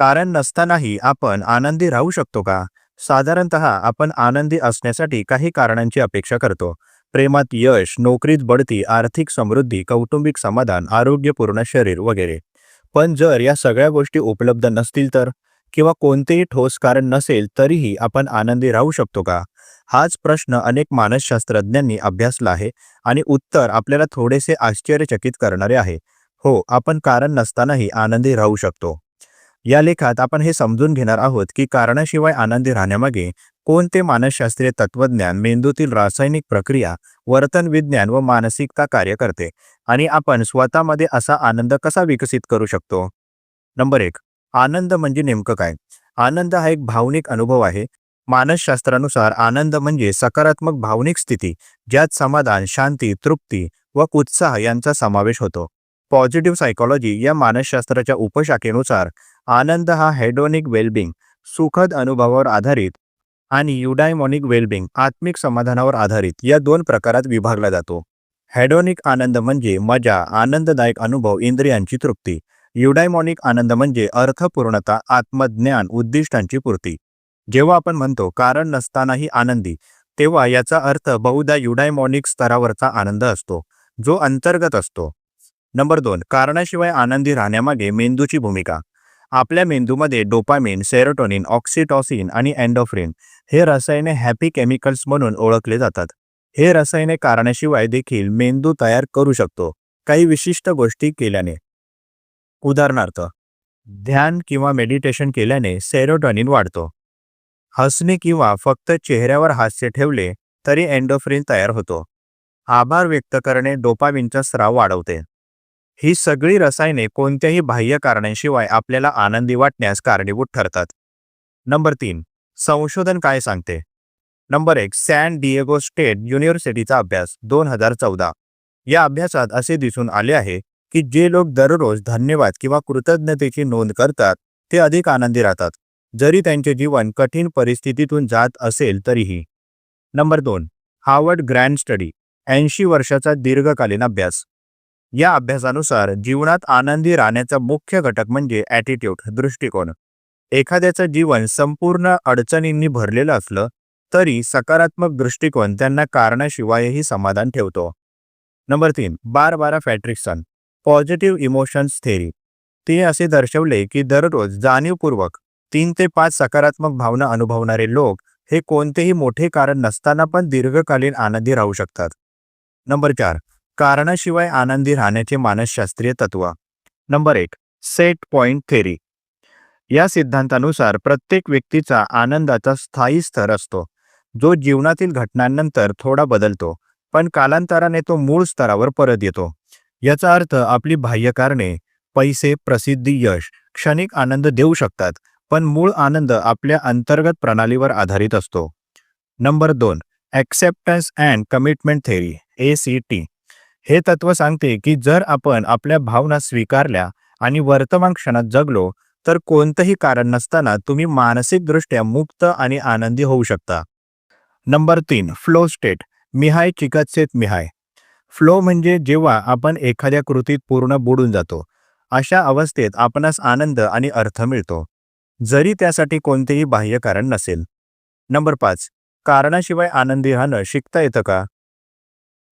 कारण नसतानाही आपण आनंदी राहू शकतो का? साधारणत आपण आनंदी असण्यासाठी काही कारणांची अपेक्षा करतो. प्रेमात यश नोकरीत बढती आर्थिक समृद्धी कौटुंबिक समाधान आरोग्यपूर्ण शरीर वगैरे. पण जर या सगळ्या गोष्टी उपलब्ध नसतील तर? किंवा कोणतेही ठोस कारण नसेल तरीही आपण आनंदी राहू शकतो का? हाच प्रश्न अनेक मानसशास्त्रज्ञांनी अभ्यासला आहे आणि उत्तर आपल्याला थोडेसे आश्चर्यचकित करणारे आहे. हो आपण कारण नसतानाही आनंदी राहू शकतो. या लेखात आपण हे समजून घेणार आहोत की कारणाशिवाय आनंदी राहण्यामागे कोणते मानसशास्त्रीय तत्वज्ञान मेंदूतील रासायनिक प्रक्रिया वर्तन विज्ञान व मानसिकता कार्य करते? आणि आपण स्वतःमध्ये असा आनंद कसा विकसित करू शकतो? नंबर एक आनंद म्हणजे नेमकं काय? आनंद हा एक भावनिक अनुभव आहे. मानसशास्त्रानुसार आनंद म्हणजे सकारात्मक भावनिक स्थिती ज्यात समाधान शांती तृप्ती व उत्साह यांचा समावेश होतो. पॉझिटिव्ह सायकोलॉजी या मानसशास्त्राच्या उपशाखेनुसार आनंद हा हेडोनिक वेलबिंग सुखद अनुभवावर आधारित आणि युडायमॉनिक वेलबिंग आत्मिक समाधानावर आधारित या दोन प्रकारात विभागला जातो. हेडोनिक आनंद म्हणजे मजा आनंददायक अनुभव इंद्रियांची तृप्ती. युडायमॉनिक आनंद म्हणजे अर्थपूर्णता आत्मज्ञान उद्दिष्टांची पूर्ती. जेव्हा आपण म्हणतो कारण नसतानाही आनंदी तेव्हा याचा अर्थ बहुधा युडायमॉनिक स्तरावरचा आनंद असतो जो अंतर्गत असतो. नंबर दोन कारणाशिवाय आनंदी राहण्यामागे मेंदूची भूमिका. आपल्या मेंदूमध्ये डोपामिन सेरोटोनिन ऑक्सिटॉसिन आणि अँडोफ्रिन हे रसायने हॅपी केमिकल्स म्हणून ओळखले जातात. हे रसायने कारणाशिवाय देखील मेंदू तयार करू शकतो काही विशिष्ट गोष्टी केल्याने. उदाहरणार्थ ध्यान किंवा मेडिटेशन केल्याने सेरोटोनिन वाढतो. हसणे किंवा फक्त चेहऱ्यावर हास्य ठेवले तरी एंडोफ्रिन तयार होतो. आभार व्यक्त करणे डोपामिनचा स्राव वाढवते. ही सगळी रसायने कोणत्याही बाह्य कारणांशिवाय आपल्याला आनंदी वाटण्यास कारणीभूत ठरतात. नंबर तीन संशोधन काय सांगते? नंबर एक सॅन डिएगो स्टेट युनिव्हर्सिटीचा अभ्यास दोन हजार चौदा. या अभ्यासात असे दिसून आले आहे की जे लोक दररोज धन्यवाद किंवा कृतज्ञतेची नोंद करतात ते अधिक आनंदी राहतात. जरी त्यांचे जीवन कठीण परिस्थितीतून जात असेल तरीही. नंबर दोन हार्वर्ड ग्रँड स्टडी ऐंशी वर्षाचा दीर्घकालीन अभ्यास. या अभ्यासानुसार जीवनात आनंदी राहण्याचा मुख्य घटक म्हणजे ॲटिट्यूड दृष्टिकोन. एखाद्याचं जीवन संपूर्ण अडचणींनी भरलेलं असलं तरी सकारात्मक दृष्टिकोन त्यांना कारणाशिवायही समाधान ठेवतो. नंबर तीन बार बारा फॅट्रिक्सन पॉझिटिव्ह इमोशन्स थेरी ते असे दर्शवले की दररोज जाणीवपूर्वक तीन ते पाच सकारात्मक भावना अनुभवणारे लोक हे कोणतेही मोठे कारण नसताना पण दीर्घकालीन आनंदी राहू शकतात. नंबर चार कारणाशिवाय आनंदी राहण्याचे मानसशास्त्रीय तत्व. नंबर एक सेट पॉइंट थेरी या सिद्धांतानुसार प्रत्येक व्यक्तीचा आनंदाचा स्थायी स्तर असतो. जो जीवनातील घटनांनंतर थोडा बदलतो पण कालांतराने तो मूळ स्तरावर परत येतो. याचा अर्थ आपली बाह्य कारणे पैसे प्रसिद्धी यश क्षणिक आनंद देऊ शकतात पण मूळ आनंद आपल्या अंतर्गत प्रणालीवर आधारित असतो. नंबर दोन acceptance and commitment theory A C T हे तत्व सांगते की जर आपण आपल्या भावना स्वीकारल्या आणि वर्तमान क्षणात जगलो तर कोणतंही कारण नसताना तुम्ही मानसिकदृष्ट्या मुक्त आणि आनंदी होऊ शकता. नंबर तीन फ्लो स्टेट मिहाय चिकत्सेत मिहाय. फ्लो म्हणजे जेव्हा आपण एखाद्या कृतीत पूर्ण बुडून जातो. अशा अवस्थेत आपणास आनंद आणि अर्थ मिळतो. जरी त्यासाठी कोणतेही बाह्य कारण नसेल. नंबर पाच कारणाशिवाय आनंदी राहणं शिकता येतं का?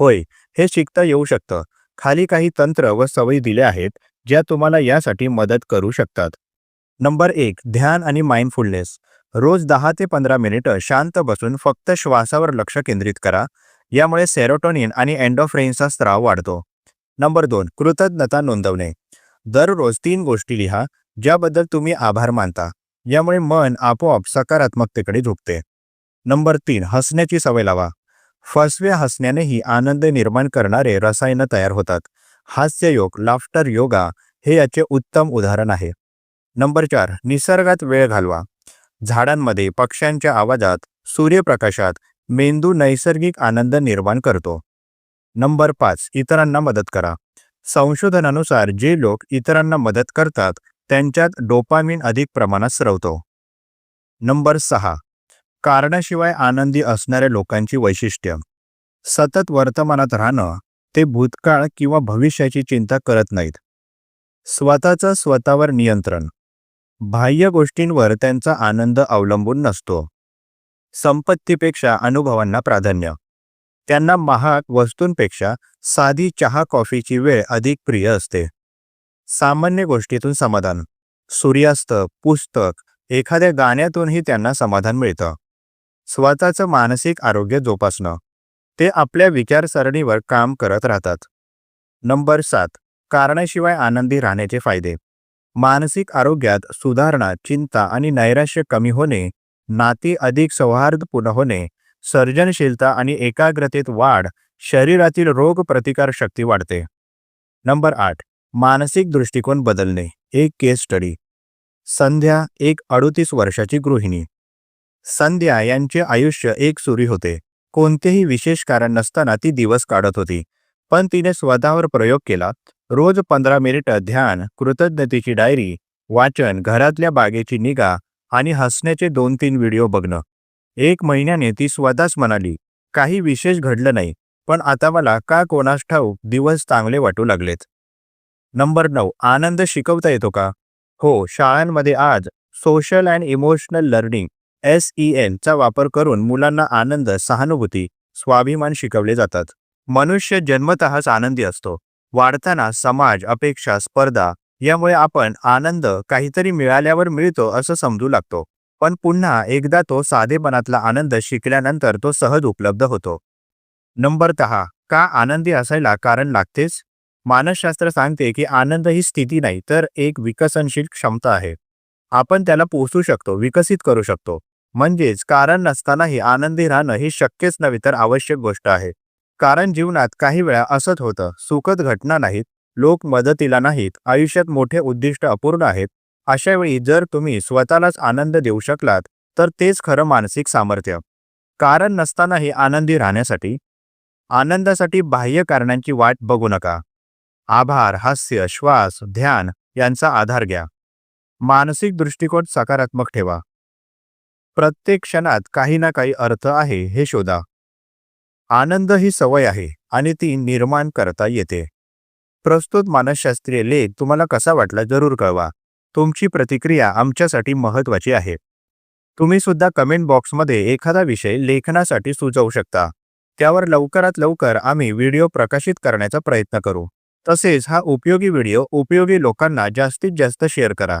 होय हे शिकता येऊ शकतं. खाली काही तंत्र व सवयी दिल्या आहेत ज्या तुम्हाला यासाठी मदत करू शकतात. नंबर एक ध्यान आणि माइंडफुलनेस रोज दहा ते पंधरा मिनिटं शांत बसून फक्त श्वासावर लक्ष केंद्रित करा. यामुळे सेरोटोनिन आणि एन्डोफ्रेन्सचा स्त्राव वाढतो. नंबर दोन कृतज्ञता नोंदवणे. दररोज तीन गोष्टी लिहा ज्याबद्दल तुम्ही आभार मानता. यामुळे मन आपोआप सकारात्मकतेकडे झुकते. नंबर तीन हसण्याची सवय लावा. फसव्या हसण्यानेही आनंद निर्माण करणारे रसायनं तयार होतात. हास्ययोग लाफ्टर योगा हे याचे उत्तम उदाहरण आहे. नंबर चार निसर्गात वेळ घालवा. झाडांमध्ये पक्ष्यांच्या आवाजात सूर्यप्रकाशात मेंदू नैसर्गिक आनंद निर्माण करतो. नंबर पाच इतरांना मदत करा. संशोधनानुसार जे लोक इतरांना मदत करतात त्यांच्यात डोपामिन अधिक प्रमाणात स्रवतो. नंबर सहा कारणाशिवाय आनंदी असणाऱ्या लोकांची वैशिष्ट्य. सतत वर्तमानात राहणं ते भूतकाळ किंवा भविष्याची चिंता करत नाहीत. स्वतःचं स्वतःवर नियंत्रण. बाह्य गोष्टींवर त्यांचा आनंद अवलंबून नसतो. संपत्तीपेक्षा अनुभवांना प्राधान्य. त्यांना महाग वस्तूंपेक्षा साधी चहा कॉफीची वेळ अधिक प्रिय असते. सामान्य गोष्टीतून समाधान. सूर्यास्त पुस्तक एखाद्या गाण्यातूनही त्यांना समाधान मिळतं. स्वतःचं मानसिक आरोग्य जोपासणं. ते आपल्या विचारसरणीवर काम करत राहतात. नंबर सात. कारणाशिवाय आनंदी राहण्याचे फायदे. मानसिक आरोग्यात सुधारणा चिंता आणि नैराश्य कमी होणे नाती अधिक सौहार्दपूर्ण होणे सर्जनशीलता आणि एकाग्रतेत वाढ शरीरातील रोग प्रतिकार शक्ती वाढते. नंबर आठ. मानसिक दृष्टिकोन बदलणे. एक केस स्टडी. संध्या एक अडुतीस वर्षाची गृहिणी. संध्या यांचे आयुष्य एक सुरी होते. कोणतेही विशेष कारण नसताना ती दिवस काढत होती. पण तिने स्वतःवर प्रयोग केला. रोज पंधरा मिनिटं ध्यान कृतज्ञतेची डायरी वाचन घरातल्या बागेची निगा आणि हसण्याचे दोन तीन व्हिडिओ बघणं. एक महिन्याने ती स्वतःच म्हणाली काही विशेष घडलं नाही पण आता मला का कोणास ठाऊक दिवस चांगले वाटू लागलेत. नंबर नऊ आनंद शिकवता येतो का? हो शाळांमध्ये आज social and emotional learning S E N चा वापर करून मुलांना आनंद सहानुभूती स्वाभिमान शिकवले जातात. मनुष्य जन्मतःच आनंदी असतो. वाढताना समाज अपेक्षा स्पर्धा यामुळे आपण आनंद काहीतरी मिळाल्यावर मिळतो असं समजू लागतो. पण पुन्हा एकदा तो साधेपणातला आनंद शिकल्यानंतर तो सहज उपलब्ध होतो. नंबर दहा. का आनंदी असायला कारण लागतेच? मानसशास्त्र सांगते की आनंद ही स्थिती नाही तर एक विकसनशील क्षमता आहे. आपण त्याला पोचू शकतो विकसित करू शकतो. म्हणजेच कारण नसतानाही आनंदी राहणं ही शक्यच नव्हे तर आवश्यक गोष्ट आहे. कारण जीवनात काही वेळा असत होतं सुखद घटना नाहीत लोक मदतीला नाहीत आयुष्यात मोठे उद्दिष्ट अपूर्ण आहेत. अशा वेळी जर तुम्ही स्वतःलाच आनंद देऊ शकलात तर तेच खरं मानसिक सामर्थ्य. कारण नसतानाही आनंदी राहण्यासाठी आनंदासाठी बाह्य कारणांची वाट बघू नका. आभार हास्य श्वास ध्यान यांचा आधार घ्या. मानसिक दृष्टिकोन सकारात्मक ठेवा. प्रत्येक क्षणात काही ना काही अर्थ आहे हे शोधा. आनंद ही सवय आहे आणि ती निर्माण करता येते. प्रस्तुत मानसशास्त्रीय लेख तुम्हाला कसा वाटला जरूर कळवा. तुमची प्रतिक्रिया आमच्यासाठी महत्त्वाची आहे. तुम्ही सुद्धा कमेंट बॉक्समध्ये एखादा विषय लेखनासाठी सुचवू शकता. त्यावर लवकरात लवकर आम्ही व्हिडिओ प्रकाशित करण्याचा प्रयत्न करू. तसेच हा उपयोगी व्हिडिओ उपयोगी लोकांना जास्तीत जास्त शेअर करा.